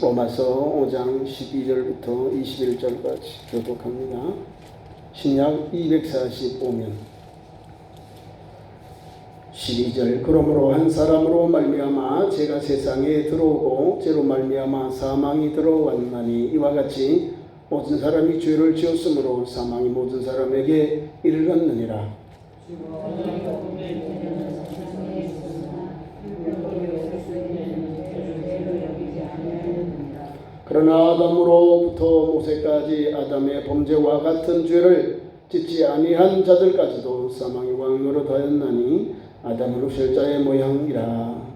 로마서 5장 12절부터 21절까지 교독합니다. 신약 245면 12절 그러므로 한 사람으로 말미암아 제가 세상에 들어오고 죄로 말미암아 사망이 들어왔나니 이와 같이 모든 사람이 죄를 지었으므로 사망이 모든 사람에게 이르렀느니라. 그러나 아담으로부터 모세까지 아담의 범죄와 같은 죄를 짓지 아니한 자들까지도 사망의 왕으로 다였나니 아담은 흡실자의 모양이라.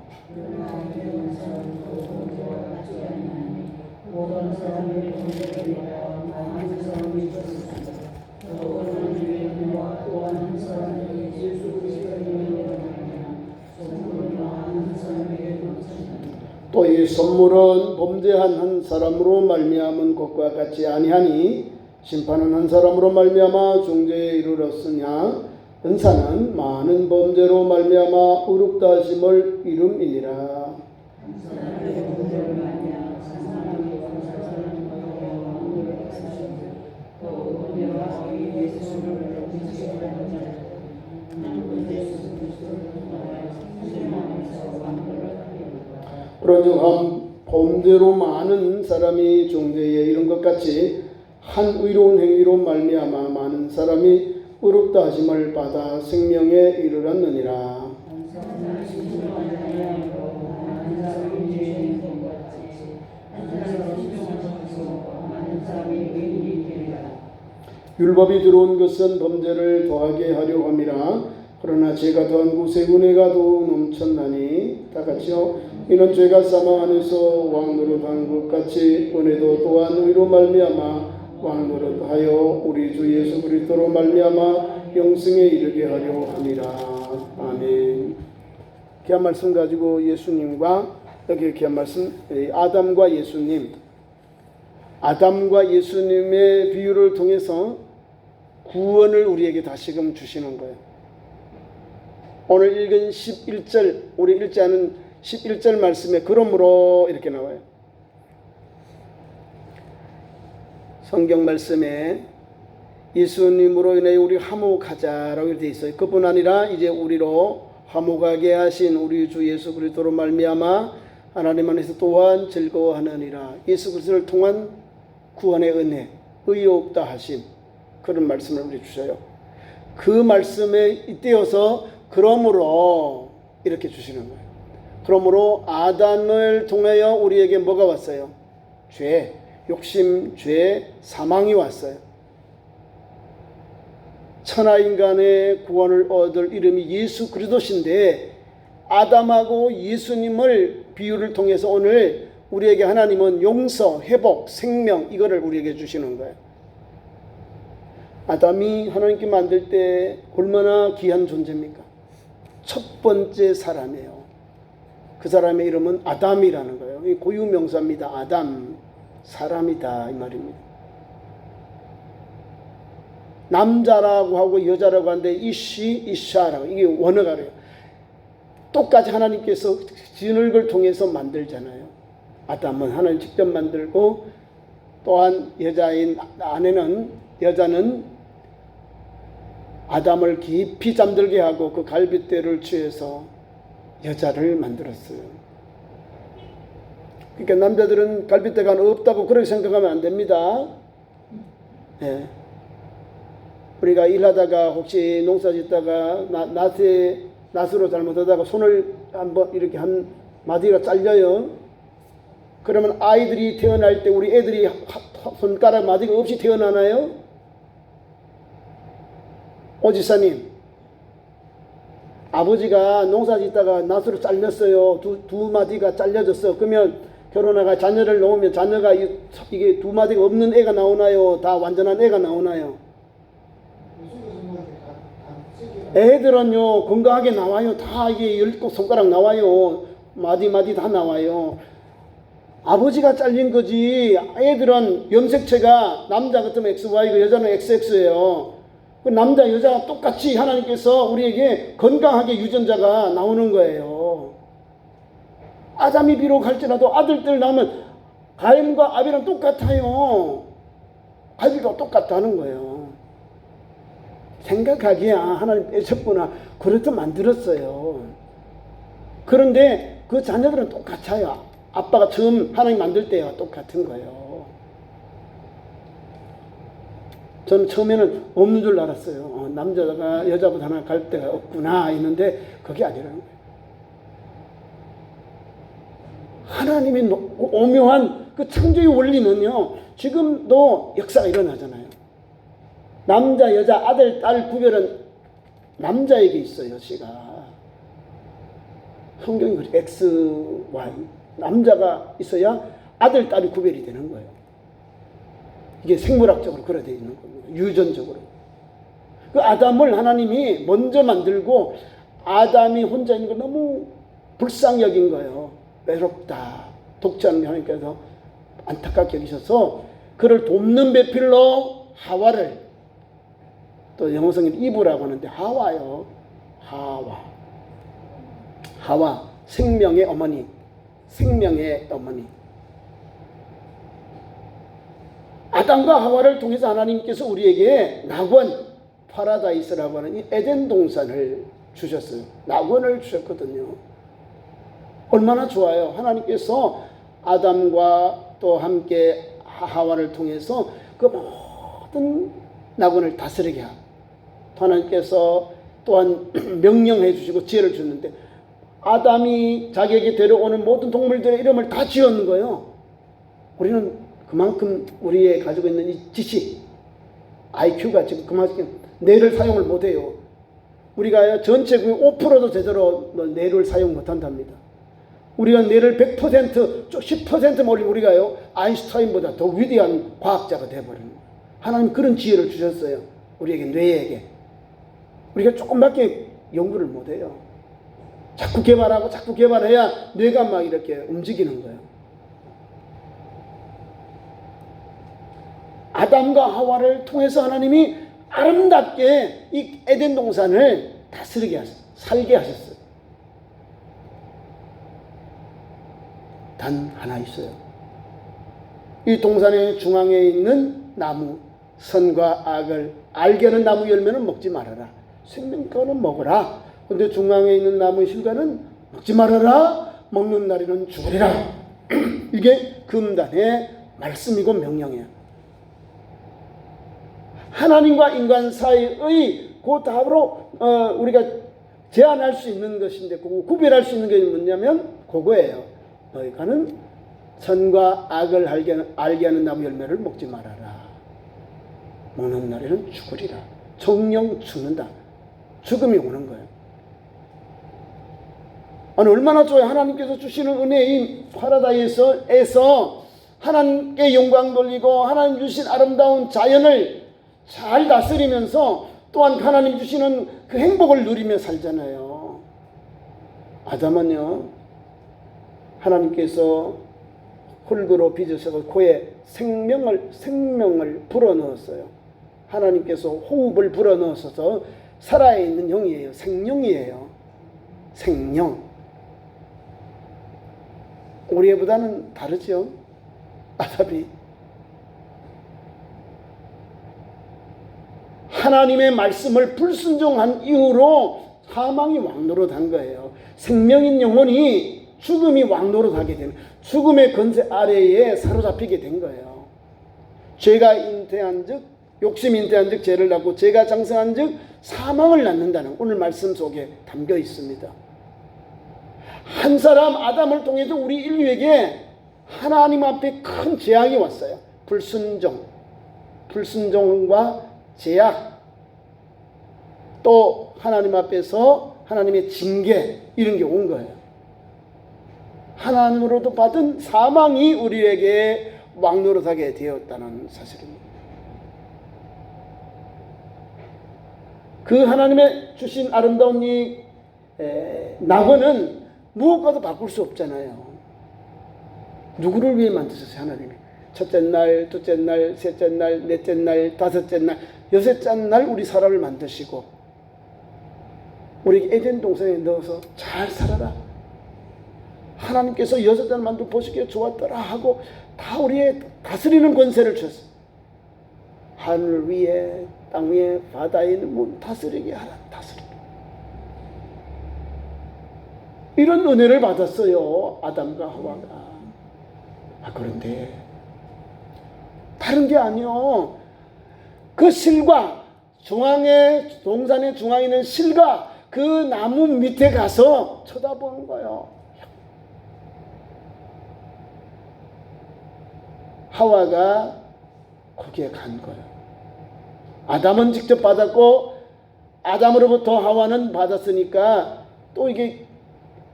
또 이 선물은 범죄한 한 사람으로 말미암은 것과 같이 아니하니 심판은 한 사람으로 말미암아 중죄에 이르렀으냐? 은사는 많은 범죄로 말미암아 의롭다 하심을 이름이니라 그러즉 한 범죄로 많은 사람이 중죄에 이른 것 같이 한 의로운 행위로 말미암아 많은 사람이 의롭다 하심을 받아 생명에 이르렀느니라. 율법이 들어온 것은 범죄를 더하게 하려 함이라. 그러나 죄가 더한 곳에 은혜가 더 넘쳤나니 다 같이요. 이는 죄가 사망 안에서 왕노릇 한 것 같이 은혜도 또한 의로 말미암아 왕노릇하여 우리 주 예수 그리스도로 말미암아 영생에 이르게 하려 함이라. 아멘. 귀한 말씀 가지고 예수님과 여기 귀한 말씀 아담과 예수님 아담과 예수님의 비유를 통해서 구원을 우리에게 다시금 주시는 거예요. 오늘 읽은 11절, 우리 읽지 않은 11절 말씀에 그러므로 이렇게 나와요. 성경 말씀에 예수님으로 인해 우리 화목하자라고 되어 있어요. 그뿐 아니라 이제 우리로 화목하게 하신 우리 주 예수 그리스도로 말미암아 하나님 안에서 또한 즐거워하느니라. 예수 그리스도를 통한 구원의 은혜, 의의 없다 하심 그런 말씀을 우리 주셔요. 그 말씀에 잇대어서 그러므로 이렇게 주시는 거예요. 그러므로 아담을 통하여 우리에게 뭐가 왔어요? 죄, 욕심, 죄, 사망이 왔어요. 천하 인간의 구원을 얻을 이름이 예수 그리스도신데 아담하고 예수님을 비유를 통해서 오늘 우리에게 하나님은 용서, 회복, 생명 이거를 우리에게 주시는 거예요. 아담이 하나님께 만들 때 얼마나 귀한 존재입니까? 첫 번째 사람이에요. 그 사람의 이름은 아담이라는 거예요. 이 고유 명사입니다. 아담 사람이다 이 말입니다. 남자라고 하고 여자라고 하는데 이시 이샤라고 이게 원어가래요. 똑같이 하나님께서 진흙을 통해서 만들잖아요. 아담은 하나님 직접 만들고 또한 여자인 아내는 여자는 아담을 깊이 잠들게 하고 그 갈빗대를 취해서 여자를 만들었어요. 그러니까 남자들은 갈빗대가 없다고 그렇게 생각하면 안 됩니다. 네. 우리가 일하다가 혹시 농사 짓다가 나, 낫에 낫으로 잘못하다가 손을 한번 이렇게 한 마디가 잘려요. 그러면 아이들이 태어날 때 우리 애들이 손가락 마디가 없이 태어나나요? 오 지사님, 아버지가 농사 짓다가 낫으로 잘렸어요. 두, 두 마디가 잘려졌어. 그러면 결혼하가 자녀를 놓으면 자녀가 이게 두 마디가 없는 애가 나오나요? 다 완전한 애가 나오나요? 애들은요, 건강하게 나와요. 다 이게 열곱 손가락 나와요. 마디 마디 다 나와요. 아버지가 잘린 거지. 애들은 염색체가 남자 같으면 XY고 여자는 XX예요. 그 남자 여자가 똑같이 하나님께서 우리에게 건강하게 유전자가 나오는 거예요. 아담이 비록 할지라도 아들들 나오면 가인과 아벨은 똑같아요. 아비가 똑같다는 거예요. 생각하기야 하나님 빼셨구나. 그렇게 만들었어요. 그런데 그 자녀들은 똑같아요. 아빠가 처음 하나님 만들 때와 똑같은 거예요. 저는 처음에는 없는 줄 알았어요. 어, 남자가 여자보다 하나 갈 데가 없구나 했는데 그게 아니라는 거예요. 하나님의 노- 오묘한 그 창조의 원리는요, 지금도 역사가 일어나잖아요. 남자, 여자, 아들, 딸 구별은 남자에게 있어요, 씨가. 성경이 X, Y. 남자가 있어야 아들, 딸이 구별이 되는 거예요. 이게 생물학적으로 그래 되어 있는 겁니다. 유전적으로. 그 아담을 하나님이 먼저 만들고 아담이 혼자 있는 거 너무 불쌍히 여긴 거예요. 외롭다. 독자는 하나님께서 안타깝게 여기셔서 그를 돕는 배필로 하와를 또 영어성인 이브라고 하는데 하와요. 하와. 하와. 생명의 어머니. 생명의 어머니. 아담과 하와를 통해서 하나님께서 우리에게 낙원, 파라다이스라고 하는 이 에덴 동산을 주셨어요. 낙원을 주셨거든요. 얼마나 좋아요. 하나님께서 아담과 또 함께 하와를 통해서 그 모든 낙원을 다스리게 하고 또 하나님께서 또한 명령해 주시고 지혜를 줬는데 아담이 자기에게 데려오는 모든 동물들의 이름을 다 지었는 거예요. 우리는 그만큼 우리의 가지고 있는 이 지식, IQ가 지금 그만큼 뇌를 사용을 못해요. 우리가 전체 그 5%도 제대로 뇌를 사용 못한답니다. 우리가 뇌를 100% 10% 몰리 우리가요 아인슈타인보다 더 위대한 과학자가 되어버리는 거예요. 하나님 그런 지혜를 주셨어요. 우리에게 뇌에게 우리가 조금밖에 연구를 못해요. 자꾸 개발하고 자꾸 개발해야 뇌가 막 이렇게 움직이는 거예요. 아담과 하와를 통해서 하나님이 아름답게 이 에덴 동산을 다스리게 하셨어요. 살게 하셨어요. 단 하나 있어요. 이 동산의 중앙에 있는 나무, 선과 악을 알게 하는 나무 열매는 먹지 말아라. 생명과는 먹어라. 근데 중앙에 있는 나무 실과는 먹지 말아라. 먹는 날에는 죽으리라. 이게 금단의 말씀이고 명령이에요. 하나님과 인간 사이의 그 답으로 어, 우리가 제한할 수 있는 것인데 그거 구별할 수 있는 게 뭐냐면 그거예요. 너희가는 선과 악을 알게 알게 하는 나무 열매를 먹지 말아라. 먹는 날에는 죽으리라. 정령 죽는다. 죽음이 오는 거예요. 아니 얼마나 좋아요. 하나님께서 주시는 은혜인 파라다이스에서 하나님께 영광 돌리고 하나님 주신 아름다운 자연을 잘 다스리면서 또한 하나님 주시는 그 행복을 누리며 살잖아요. 아담은요, 하나님께서 흙으로 빚으셔서 코에 생명을, 생명을 불어넣었어요. 하나님께서 호흡을 불어넣으셔서 살아있는 영이에요. 생명이에요. 생명. 우리보다는 다르죠. 아담이. 하나님의 말씀을 불순종한 이후로 사망이 왕노릇한 거예요. 생명인 영혼이 죽음이 왕노릇하게 되는 죽음의 건세 아래에 사로잡히게 된 거예요. 죄가 잉태한즉 욕심 잉태한즉 죄를 낳고 죄가 장성한즉 사망을 낳는다는 오늘 말씀 속에 담겨 있습니다. 한 사람 아담을 통해서 우리 인류에게 하나님 앞에 큰 재앙이 왔어요. 불순종, 불순종과 제약, 또 하나님 앞에서 하나님의 징계 이런 게 온 거예요. 하나님으로도 받은 사망이 우리에게 왕노릇하게 되었다는 사실입니다. 그 하나님의 주신 아름다운 이 에, 낙원은 무엇과도 바꿀 수 없잖아요. 누구를 위해 만드셨어요, 하나님이? 첫째 날, 둘째 날, 셋째 날, 넷째 날, 다섯째 날, 여섯째 날 우리 사람을 만드시고 우리 에덴 동산에 넣어서 잘 살아라. 하나님께서 여섯 달 만두 보시기에 좋았더라 하고 다 우리의 다스리는 권세를 주셨어. 하늘 위에 땅 위에 바다에 있는 문 다스리게 하라 다스리. 이런 은혜를 받았어요 아담과 하와가. 아 그런데 다른 게 아니요. 그 실과 중앙에 동산의 중앙에 있는 실과 그 나무 밑에 가서 쳐다보는 거예요. 하와가 거기에 간 거예요. 아담은 직접 받았고 아담으로부터 하와는 받았으니까 또 이게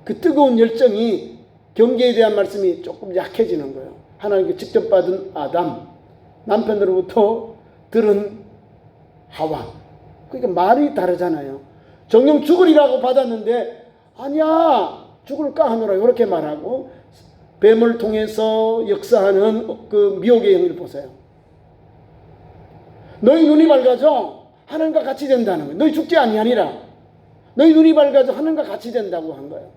그 뜨거운 열정이 경계에 대한 말씀이 조금 약해지는 거예요. 하나님께 직접 받은 아담, 남편으로부터 들은 하와. 그러니까 말이 다르잖아요. 정령 죽으리라고 받았는데 아니야 죽을까 하노라 이렇게 말하고 뱀을 통해서 역사하는 그 미혹의 행위를 보세요. 너희 눈이 밝아져 하나님과 같이 된다는 거예요. 너희 죽지 아니하니라. 너희 눈이 밝아져 하나님과 같이 된다고 한 거예요.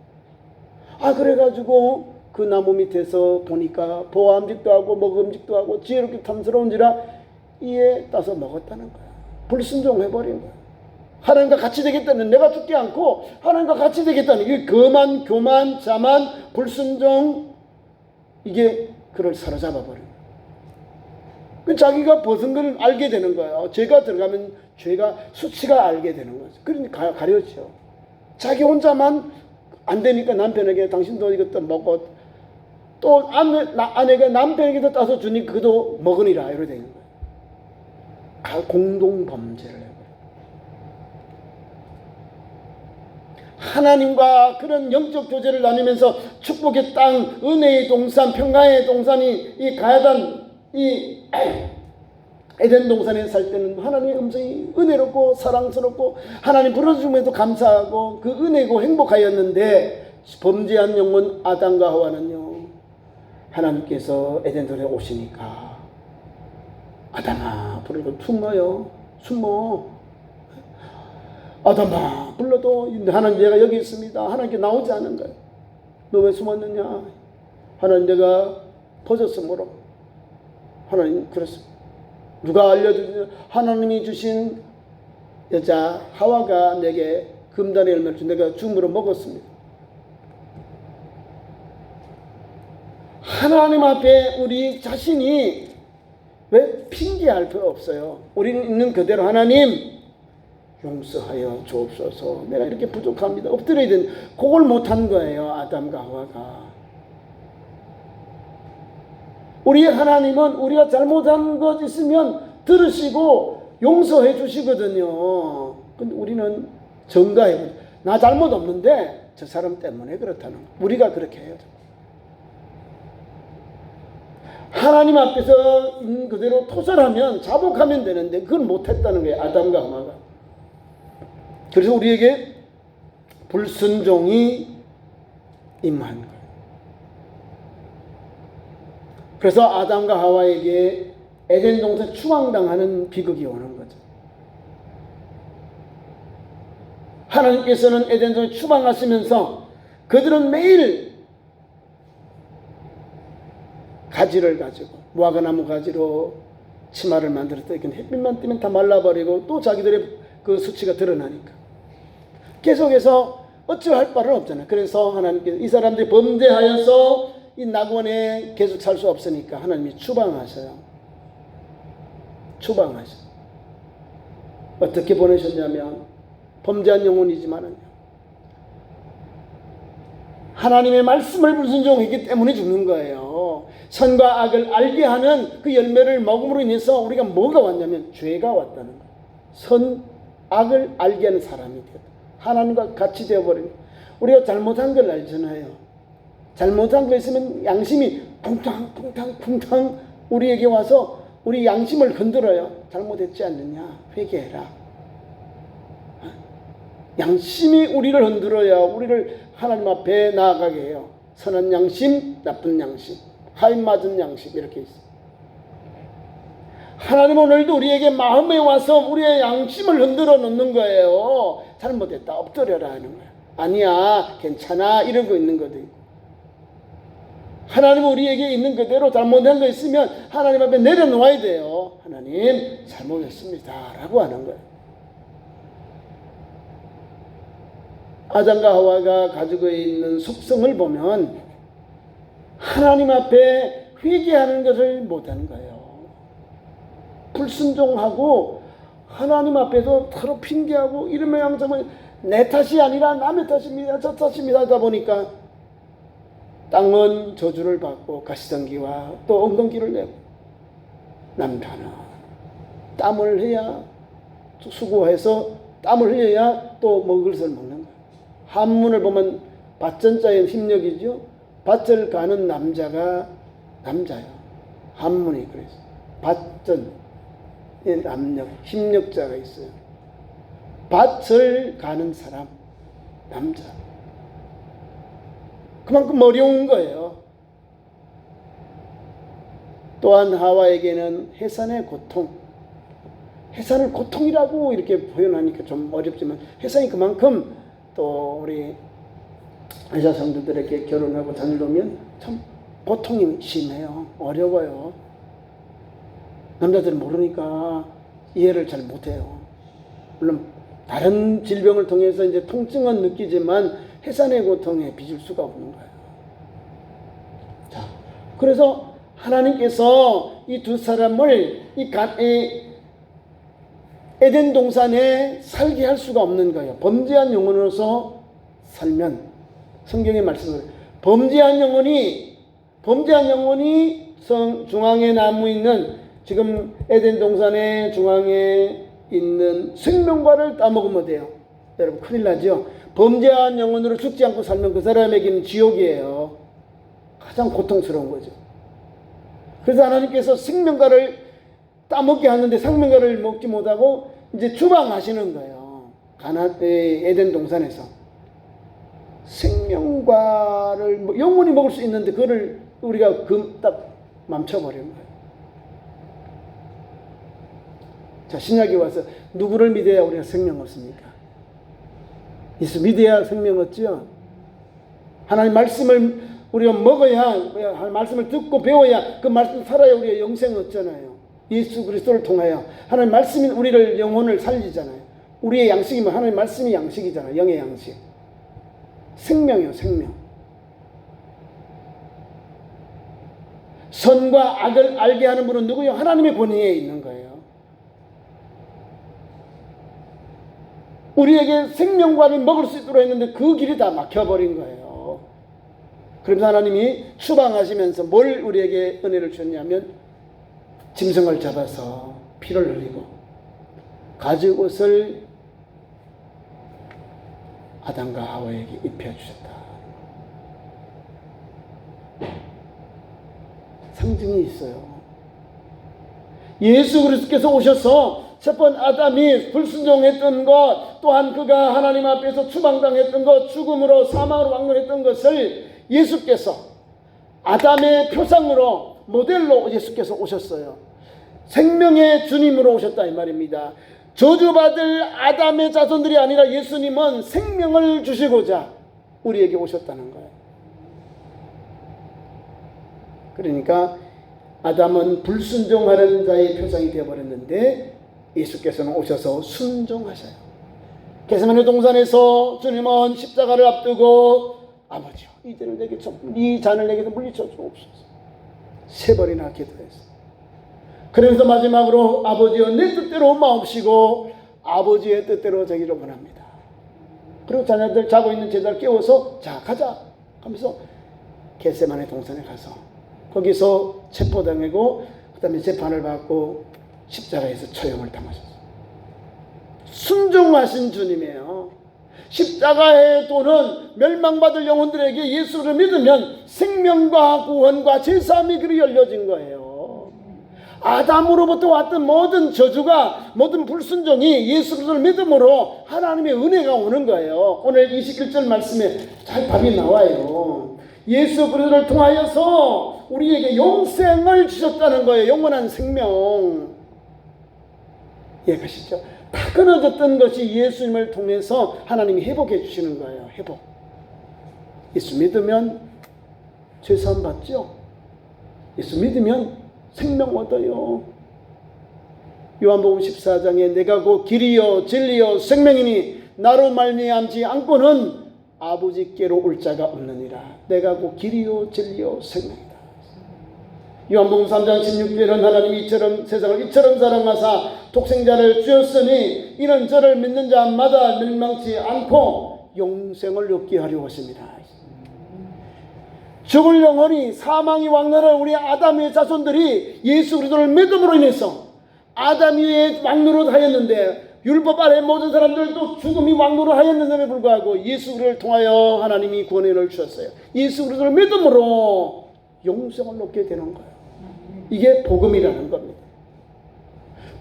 아 그래가지고 그 나무 밑에서 보니까 보암직도 하고 먹음직도 하고 지혜롭게 탐스러운지라 이에 따서 먹었다는 거야. 불순종해버린 거야. 하나님과 같이 되겠다는 내가 죽지 않고 하나님과 같이 되겠다는 이게 거만 교만 자만 불순종 이게 그를 사로잡아 거야. 그 자기가 벗은 걸 알게 되는 거예요. 죄가 들어가면 죄가 수치가 알게 되는 거죠. 그러니까 가려져. 자기 혼자만 안 되니까 남편에게 당신도 이것도 먹고 또 아내, 아내가 남편에게도 따서 주니까 그도 먹으니라 이렇게 되는 거예요. 공동 범죄를 해버려요. 하나님과 그런 영적 교제를 나누면서 축복의 땅, 은혜의 동산, 평강의 동산이 이 가야단 이 에덴 동산에 살 때는 하나님의 음성이 은혜롭고 사랑스럽고 하나님 불러줌에도 감사하고 그 은혜고 행복하였는데 범죄한 영혼 아담과 하와는요 하나님께서 에덴 동산에 오시니까 아담아 불러도 숨어요. 숨어 아담아 불러도 하나님 내가 여기 있습니다. 하나님께 나오지 않은 거예요. 너 왜 숨었느냐? 하나님 내가 퍼졌으므로. 하나님 그랬습니다 누가 알려주냐 하나님이 주신 여자 하와가 내게 금단의 열매를 준 내가 줌으로 먹었습니다. 하나님 앞에 우리 자신이 왜 핑계할 필요 없어요. 우리는 있는 그대로 하나님 용서하여 주옵소서. 내가 이렇게 부족합니다. 엎드려야 되는 그걸 못한 거예요. 아담과 하와가. 우리 하나님은 우리가 잘못한 것 있으면 들으시고 용서해 주시거든요. 근데 우리는 정가해. 나 잘못 없는데 저 사람 때문에 그렇다는 거. 우리가 그렇게 해요. 하나님 앞에서 있는 그대로 토설하면 자복하면 되는데 그걸 못했다는 거예요. 아담과 하마가. 그래서 우리에게 불순종이 임한 거예요. 그래서 아담과 하와에게 에덴 동산 추방당하는 비극이 오는 거죠. 하나님께서는 에덴 동산 추방하시면서 그들은 매일 가지를 가지고 무화과나무 가지로 치마를 만들었다. 햇빛만 뜨면 다 말라버리고 또 자기들의 그 수치가 드러나니까 계속해서 어찌할 바를 없잖아요. 그래서 하나님께서 이 사람들이 범죄하여서 이 낙원에 계속 살 수 없으니까 하나님이 추방하셔요. 추방하셔. 어떻게 보내셨냐면 범죄한 영혼이지만은요. 하나님의 말씀을 불순종했기 때문에 죽는 거예요. 선과 악을 알게 하는 그 열매를 먹음으로 인해서 우리가 뭐가 왔냐면 죄가 왔다는 거예요. 선, 악을 알게 하는 사람이 되었다. 하나님과 같이 되어버린 우리가 잘못한 걸 알잖아요. 잘못한 거 있으면 양심이 쿵탕 쿵탕 쿵탕 우리에게 와서 우리 양심을 흔들어요. 잘못했지 않느냐 회개해라. 양심이 우리를 흔들어야 우리를 하나님 앞에 나아가게 해요. 선한 양심, 나쁜 양심, 하인 맞은 양심 이렇게 있어. 하나님 오늘도 우리에게 마음에 와서 우리의 양심을 흔들어 놓는 거예요. 잘못했다 엎드려라 하는 거야. 아니야 괜찮아 이러고 있는 것도 있고. 하나님 우리에게 있는 그대로 잘못한 거 있으면 하나님 앞에 내려놓아야 돼요. 하나님 잘못했습니다. 라고 하는 거예요. 아담과 하와가 가지고 있는 속성을 보면 하나님 앞에 회개하는 것을 못하는 거예요. 불순종하고 하나님 앞에서 서로 핑계하고 이러면 양점은 내 탓이 아니라 남의 탓입니다. 저 탓입니다. 하다 보니까 땅은 저주를 받고 가시성기와 또 엉겅기를 내고 남편은 땀을 해야 수고해서 땀을 흘려야 또 먹을 것을 먹는 거예요. 한문을 보면 밭전자의 힘력이죠. 밭을 가는 남자가 남자요. 한문이 그래서 밭전의 남력, 힘력자가 있어요. 밭을 가는 사람, 남자. 그만큼 어려운 거예요. 또한 하와에게는 해산의 고통, 해산을 고통이라고 이렇게 표현하니까 좀 어렵지만 해산이 그만큼 또 우리 여자 성도들에게 결혼하고 놓으면 참 고통이 심해요. 어려워요. 남자들은 모르니까 이해를 잘 못해요. 물론 다른 질병을 통해서 이제 통증은 느끼지만 해산의 고통에 빚을 수가 없는 거예요. 자, 그래서 하나님께서 이 두 사람을 이, 가, 이 에덴 동산에 살게 할 수가 없는 거예요. 범죄한 영혼으로서 살면 성경의 말씀을 범죄한 영혼이 범죄한 영혼이 성 중앙에 나무 있는 지금 에덴 동산의 중앙에 있는 생명과를 따먹으면 돼요. 여러분 큰일 나죠. 범죄한 영혼으로 죽지 않고 살면 그 사람에게는 지옥이에요. 가장 고통스러운 거죠. 그래서 하나님께서 생명과를 따먹게 하는데 생명과를 먹지 못하고 이제 추방하시는 거예요. 가나 에덴 동산에서 생명과를 뭐 영원히 먹을 수 있는데 그거를 우리가 금딱 맘쳐버린 거예요. 자 신약에 와서 누구를 믿어야 우리가 생명 얻습니까? 예수 믿어야 생명 얻죠. 하나님 말씀을 우리가 먹어야 말씀을 듣고 배워야 그 말씀 살아야 우리가 영생 얻잖아요. 예수 그리스도를 통하여 하나님 말씀이 우리를 영혼을 살리잖아요. 우리의 양식이면 하나님 말씀이 양식이잖아요. 영의 양식. 생명이요, 생명. 선과 악을 알게 하는 분은 누구요? 하나님의 권위에 있는 거예요. 우리에게 생명과를 먹을 수 있도록 했는데 그 길이 다 막혀버린 거예요. 그래서 하나님이 추방하시면서 뭘 우리에게 은혜를 주셨냐면 짐승을 잡아서 피를 흘리고 가죽옷을 아담과 하와에게 입혀주셨다. 상징이 있어요. 예수 그리스도께서 오셔서 첫 번 아담이 불순종했던 것, 또한 그가 하나님 앞에서 추방당했던 것, 죽음으로 사망으로 왕노했던 것을 예수께서 아담의 표상으로 모델로 예수께서 오셨어요. 생명의 주님으로 오셨다 이 말입니다. 저주받을 아담의 자손들이 아니라 예수님은 생명을 주시고자 우리에게 오셨다는 거예요. 그러니까 아담은 불순종하는 자의 표상이 되어버렸는데 예수께서는 오셔서 순종하셔요. 게세마네 동산에서 주님은 십자가를 앞두고 아버지요 이들을 내게 이 잔을 내게서 물리쳐 주옵소서. 세 번이나 기도했어요. 그러면서 마지막으로 아버지여 내 뜻대로 마옵시고 아버지의 뜻대로 되기를 원합니다. 그리고 자녀들 자고 있는 제자를 깨워서 자 가자 하면서 겟세만의 동산에 가서 거기서 체포당하고 그다음에 재판을 받고 십자가에서 처형을 당하셨어요. 순종하신 주님이에요. 십자가의 도는 멸망받을 영혼들에게 예수를 믿으면 생명과 구원과 제사함이 그리 열려진 거예요. 아담으로부터 왔던 모든 저주가 모든 불순종이 예수 그리스도를 믿음으로 하나님의 은혜가 오는 거예요. 오늘 21절 말씀에 잘 답이 나와요. 예수 그리스도를 통하여서 우리에게 영생을 주셨다는 거예요. 영원한 생명. 이해가시죠? 다 끊어졌던 것이 예수님을 통해서 하나님이 회복해 주시는 거예요. 회복. 예수 믿으면 죄사함 받죠? 예수 믿으면 생명 얻어요. 요한복음 14장에 내가 곧 길이요 진리요 생명이니 나로 말미암지 않고는 아버지께로 올 자가 없느니라. 내가 곧 길이요 진리요 생명이다. 요한복음 3장 16절은 하나님이 이처럼 세상을 이처럼 사랑하사 독생자를 주었으니 이는 저를 믿는 자마다 멸망치 않고 용생을 얻게 하려 하십니다. 죽을 영혼이 사망이 왕래를 우리 아담의 자손들이 예수 그리스도를 믿음으로 인해서 아담 위에 왕노릇 하였는데 율법 아래 모든 사람들도 죽음이 왕노릇 하였는데에 불구하고 예수 그리스도를 통하여 하나님이 구원을 주셨어요. 예수 그리스도를 믿음으로 영생을 얻게 되는 거예요. 이게 복음이라는 겁니다.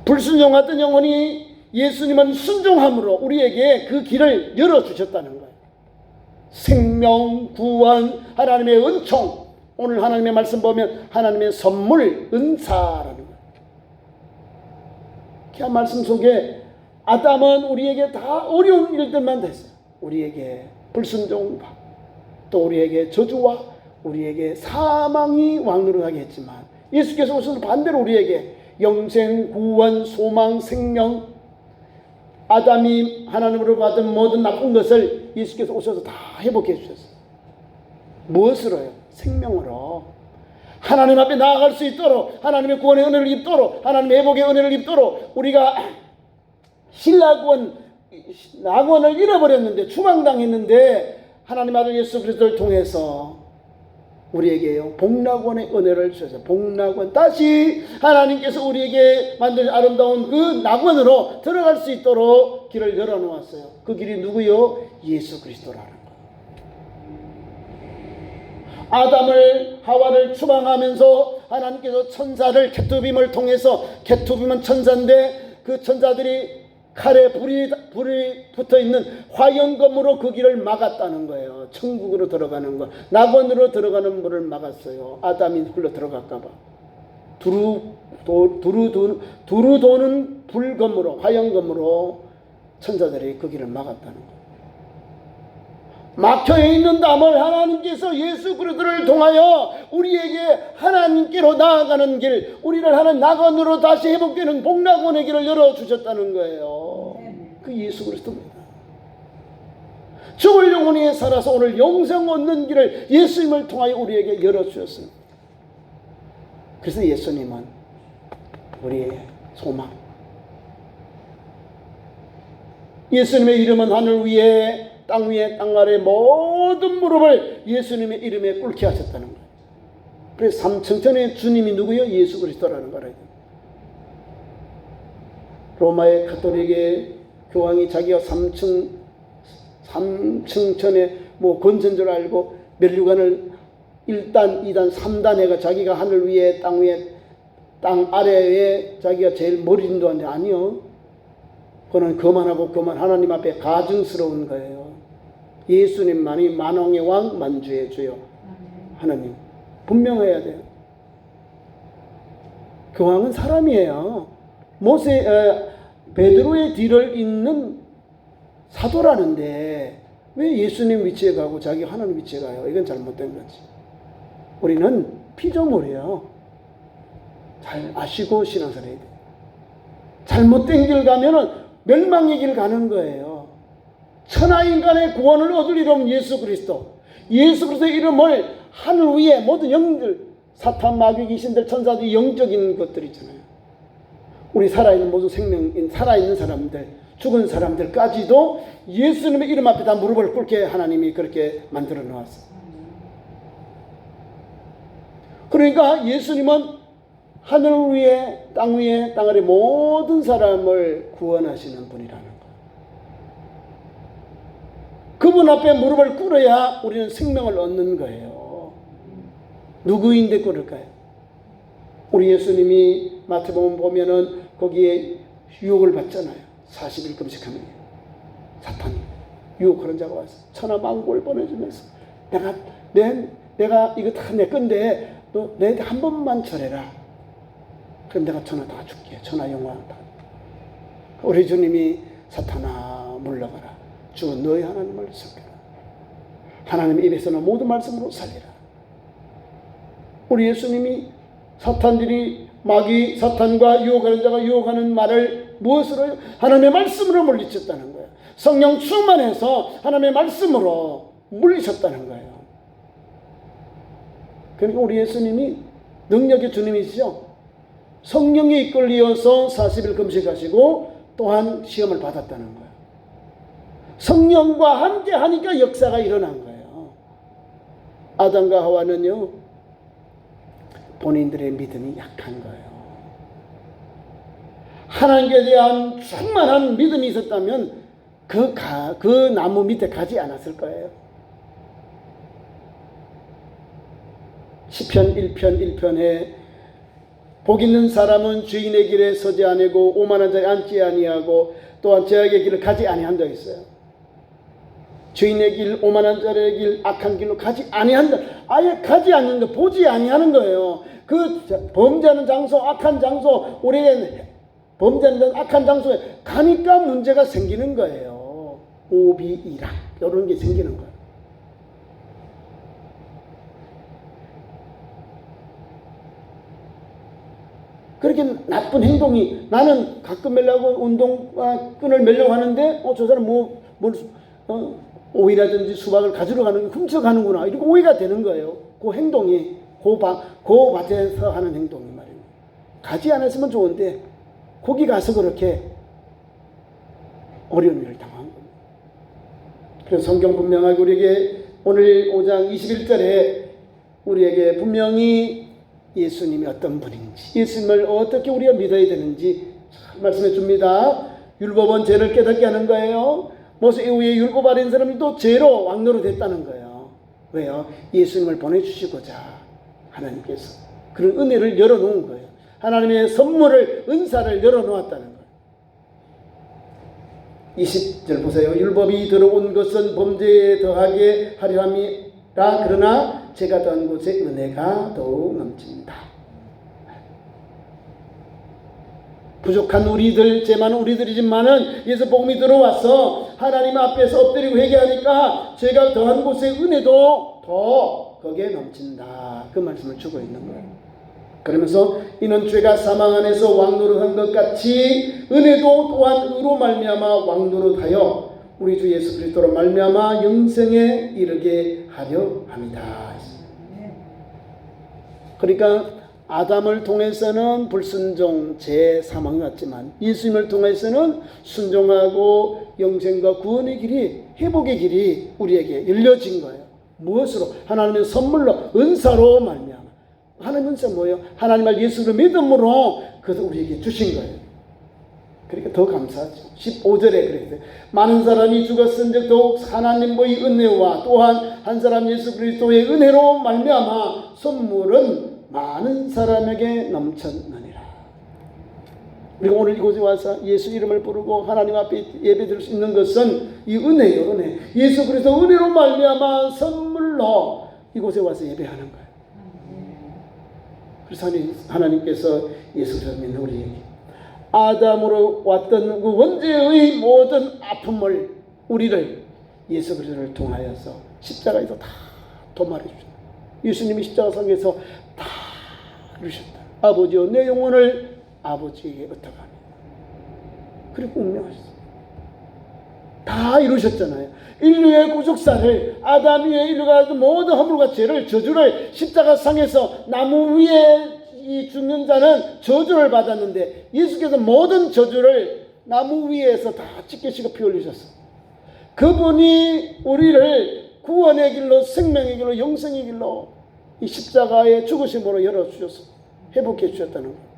불순종하던 영혼이 예수님은 순종함으로 우리에게 그 길을 열어주셨다는 거예요. 생명, 구원, 하나님의 은총. 오늘 하나님의 말씀 보면 하나님의 선물, 은사라는 거예요. 그 말씀 속에 아담은 우리에게 다 어려운 일들만 됐어요. 우리에게 불순종과 또 우리에게 저주와 우리에게 사망이 왕노릇하게 했지만 예수께서 오셔서 반대로 우리에게 영생, 구원, 소망, 생명 아담이 하나님으로 받은 모든 나쁜 것을 예수께서 오셔서 다 회복해 주셨어요. 무엇으로요? 생명으로. 하나님 앞에 나아갈 수 있도록 하나님의 구원의 은혜를 입도록 하나님의 회복의 은혜를 입도록 우리가 신라권 낙원을 잃어버렸는데 추방당했는데 하나님 아들 예수 그리스도를 통해서 우리에게요 복락원의 은혜를 주셔서 복락원 다시 하나님께서 우리에게 만든 아름다운 그 낙원으로 들어갈 수 있도록 길을 열어 놓았어요. 그 길이 누구요? 예수 그리스도라는 거. 아담을 하와를 추방하면서 하나님께서 천사를 케투빔을 통해서 케투빔은 천사인데 그 천사들이 칼에 불이 불이 붙어 있는 화염검으로 그 길을 막았다는 거예요. 천국으로 들어가는 거. 낙원으로 들어가는 물을 막았어요. 아담이 흘러 들어갈까 봐. 두루 도, 두루 두, 두루 도는 불검으로 화염검으로 천사들이 그 길을 막았다는 거예요. 막혀 있는 담을 하나님께서 예수 그리스도를 통하여 우리에게 하나님께로 나아가는 길, 우리를 하는 낙원으로 다시 회복되는 복락원의 길을 열어 주셨다는 거예요. 그 예수 그리스도입니다. 죽을 영혼이 살아서 오늘 영생 얻는 길을 예수님을 통하여 우리에게 열어 주셨습니다. 그래서 예수님은 우리의 소망. 예수님의 이름은 하늘 위에 땅 위에 땅 아래 모든 무릎을 예수님의 이름에 꿇게 하셨다는 거예요. 그래서 삼층천의 주님이 누구요? 예수 그리스도라는 거예요. 로마의 카톨릭의 교황이 자기가 삼층 삼층천에 뭐 건전 줄 알고 멸류관을 1단, 2단, 3단 해가 자기가 하늘 위에 땅 위에 땅 아래에 자기가 제일 머리인도 한데 아니요. 그거는 그만하고 그만 하나님 앞에 가증스러운 거예요. 예수님만이 만왕의 왕 만주의 주요. 하나님 분명해야 돼요. 교황은 사람이에요. 모세 에, 베드로의 뒤를 잇는 사도라는데 왜 예수님 위치에 가고 자기 하나님 위치에 가요? 이건 잘못된 거지. 우리는 피조물이에요. 잘 아시고 신앙생활 해야 돼. 잘못된 길 가면은 멸망의 길 가는 거예요. 천하 인간의 구원을 얻을 이름 예수 그리스도. 예수 그리스도의 이름을 하늘 위에 모든 영들, 사탄, 마귀, 귀신들, 천사들 영적인 것들 있잖아요. 우리 살아있는 모든 생명인 살아있는 사람들, 죽은 사람들까지도 예수님의 이름 앞에 다 무릎을 꿇게 하나님이 그렇게 만들어 놓았어요. 그러니까 예수님은 하늘 위에 땅 위에 땅 아래 모든 사람을 구원하시는 분이라는 거. 그분 앞에 무릎을 꿇어야 우리는 생명을 얻는 거예요. 누구인데 꿇을까요? 우리 예수님이 마태복음 보면은 거기에 유혹을 받잖아요. 40일 금식하면 사탄이 유혹하는 자가 와서 천하만고를 보내주면서 내가 내 내가 이거 다 내 건데 너 내한테 한 번만 절해라. 그럼 내가 천하 다 줄게. 천하 영광 다. 우리 주님이 사탄아 물러가라. 주 너희 하나님을 섬겨라. 하나님 입에서는 모든 말씀으로 살리라. 우리 예수님이 사탄들이 마귀 사탄과 유혹하는 자가 유혹하는 말을 무엇으로 하나님의 말씀으로 물리쳤다는 거예요. 성령 충만해서 하나님의 말씀으로 물리쳤다는 거예요. 그러니까 우리 예수님이 능력의 주님이시죠. 성령에 이끌리어서 40일 금식하시고 또한 시험을 받았다는 거예요. 성령과 함께 하니까 역사가 일어난 거예요. 아담과 하와는요, 본인들의 믿음이 약한 거예요. 하나님께 대한 충만한 믿음이 있었다면 그, 가, 그 나무 밑에 가지 않았을 거예요. 시편 1편 1편에 복 있는 사람은 주인의 길에 서지 아니고 오만한 자에 앉지 아니하고 또한 죄악의 길을 가지 아니한다 했어요. 주인의 길, 오만한 자의 길, 악한 길로 가지 아니한다. 아예 가지 않는다. 보지 아니하는 거예요. 그 범죄하는 장소, 악한 장소, 오래된 범죄하는 악한 장소에 가니까 문제가 생기는 거예요. 오비이락 이런 게 생기는 거예요. 그렇게 나쁜 행동이 나는 가끔 매려고 운동 아, 끈을 매려고 하는데 어 저 사람 뭐, 뭐 어, 오이라든지 수박을 가지러 가는 게 훔쳐가는구나 이렇게 오해가 되는 거예요. 그 행동이 그, 바, 그 밭에서 하는 행동이 말이에요. 가지 않았으면 좋은데 거기 가서 그렇게 어려운 일을 당한 겁니다. 그래서 성경 분명하게 우리에게 오늘 5장 21절에 우리에게 분명히 예수님이 어떤 분인지, 예수님을 어떻게 우리가 믿어야 되는지 말씀해 줍니다. 율법은 죄를 깨닫게 하는 거예요. 모세 이후에 율법 아닌 사람이 또 죄로 왕노로 됐다는 거예요. 왜요? 예수님을 보내주시고자 하나님께서 그런 은혜를 열어놓은 거예요. 하나님의 선물을, 은사를 열어놓았다는 거예요. 20절 보세요. 율법이 들어온 것은 범죄에 더하게 하려 함이라 그러나 제가 더한 곳에 은혜가 더욱 넘칩니다. 부족한 우리들, 죄 많은 우리들이지만은 예수 복음이 들어와서 하나님 앞에서 엎드리고 회개하니까 제가 더한 곳에 은혜도 더 거기에 넘친다. 그 말씀을 주고 있는 거예요. 그러면서 이는 죄가 사망 안에서 왕노릇한 것 같이 은혜도 또한 의로 말미암아 왕노릇하여 우리 주 예수 그리스도로 말미암아 영생에 이르게 하려 합니다. 그러니까 아담을 통해서는 불순종, 제 사망이 왔지만 예수님을 통해서는 순종하고 영생과 구원의 길이 회복의 길이 우리에게 열려진 거예요. 무엇으로? 하나님의 선물로 은사로 말미암아. 하나님 은사 뭐예요? 하나님을 예수로 믿음으로 그것을 우리에게 주신 거예요. 그러니까 더 감사하죠. 15절에 그랬어요. 많은 사람이 죽었은 즉 더욱 하나님의 은혜와 또한 한 사람 예수 그리스도의 은혜로 말미암아 선물은 많은 사람에게 넘쳤느니라. 우리가 오늘 이곳에 와서 예수 이름을 부르고 하나님 앞에 예배드릴 수 있는 것은 이 은혜요, 은혜. 예수 그리스도 은혜로 말미암아 선물로 이곳에 와서 예배하는 거예요. 그래서 하나님께서 예수를 믿는 우리에게 아담으로 왔던 그 원죄의 모든 아픔을 우리를 예수 그리스도를 통하여서 십자가에서 다 도말해 주셨다. 예수님이 십자가상에서 다 이루셨다. 아버지여 내 영혼을 아버지에게 의탁하니 그리고 운명하셨어. 다 이루셨잖아요. 인류의 구속사를 아담 위에 인류가 모든 허물과 죄를 저주를 십자가상에서 나무 위에 이 죽는 자는 저주를 받았는데 예수께서 모든 저주를 나무 위에서 다 찢기시고 피 흘리셨어. 그분이 우리를 구원의 길로 생명의 길로 영생의 길로 이 십자가의 죽으심으로 열어주셔서 회복해 주셨다는 거예요.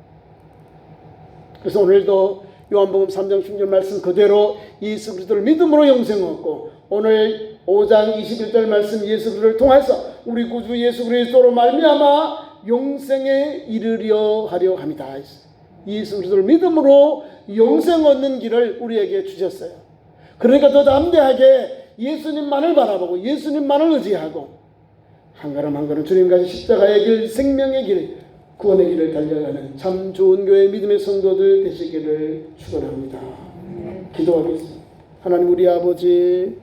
그래서 오늘도 요한복음 3장 16절 말씀 그대로 예수 그리스도를 믿음으로 영생 얻고 오늘 5장 21절 말씀 예수 그리스도를 통해서 우리 구주 예수 그리스도로 말미암아 영생에 이르려 하려 합니다. 예수 그리스도를 믿음으로 영생 얻는 길을 우리에게 주셨어요. 그러니까 더 담대하게 예수님만을 바라보고 예수님만을 의지하고 한 걸음 한 걸음 주님까지 십자가의 길, 생명의 길, 구원의 길을 달려가는 참 좋은 교회 믿음의 성도들 되시기를 축원합니다. 기도하겠습니다. 하나님 우리 아버지